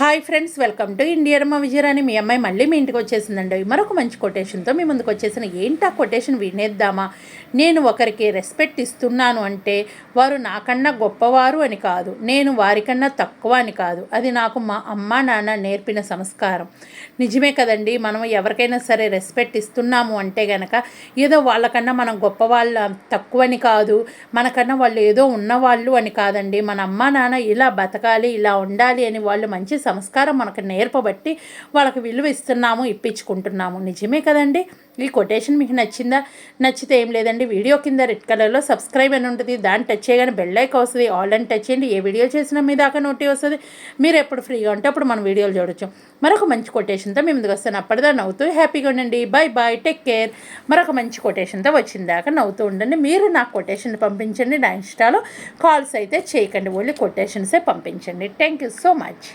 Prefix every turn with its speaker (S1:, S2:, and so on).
S1: Hi friends welcome to Indian Vijayarani. మీ అమ్మాయి మళ్ళీ మీ ఇంటికి వచ్చేసిందండి. మరొక మంచి కొటేషన్తో మీ ముందుకు వచ్చేసిన ఏంటి ఆ కొటేషన్ వినేద్దామా? నేను ఒకరికి రెస్పెక్ట్ ఇస్తున్నాను అంటే వారు నాకన్నా గొప్పవారు అని కాదు. నేను వారికన్నా తక్కువ అని కాదు. అది నాకు మా అమ్మ నాన్న నేర్పిన సంస్కారం. నిజమే కదండి మనం ఎవరికైనా సరే రెస్పెక్ట్ ఇస్తున్నాము అంటే గనక ఏదో వాళ్ళకన్నా మనం గొప్పవాళ్ళ తక్కువని కాదు. మనకన్నా వాళ్ళు ఏదో ఉన్నవాళ్ళు అని కాదండి. మన అమ్మ నాన్న ఇలా బతకాలి ఇలా ఉండాలి అని వాళ్ళు మంచి సంస్కారం మనకు నేర్పబట్టి వాళ్ళకి విలువ ఇస్తున్నాము ఇప్పించుకుంటున్నాము. నిజమే కదండి? ఈ కొటేషన్ మీకు నచ్చిందా? నచ్చితే ఏం లేదండి. వీడియో కింద రెడ్ కలర్లో సబ్స్క్రైబ్ అని ఉంటుంది. దాన్ని టచ్ చేయగానే బెల్ ఐక్ వస్తుంది. ఆల్ అని టచ్ చేయండి. ఏ వీడియో చేసినా మీ దాకా నోటి వస్తుంది. మీరు ఎప్పుడు ఫ్రీగా ఉంటే అప్పుడు మనం వీడియోలు చూడొచ్చు. మరొక మంచి కొటేషన్తో మేము ముందుకు వస్తాను. అప్పటిదా నవ్వుతూ హ్యాపీగా ఉండండి. బాయ్ బాయ్ టేక్ కేర్ మరొక మంచి కొటేషన్తో వచ్చిన దాకా నవ్వుతూ ఉండండి. మీరు నాకు కొటేషన్ పంపించండి. నా ఇన్స్టాలో కాల్స్ అయితే చేయకండి. ఓన్లీ కొటేషన్సే పంపించండి. Thank you so much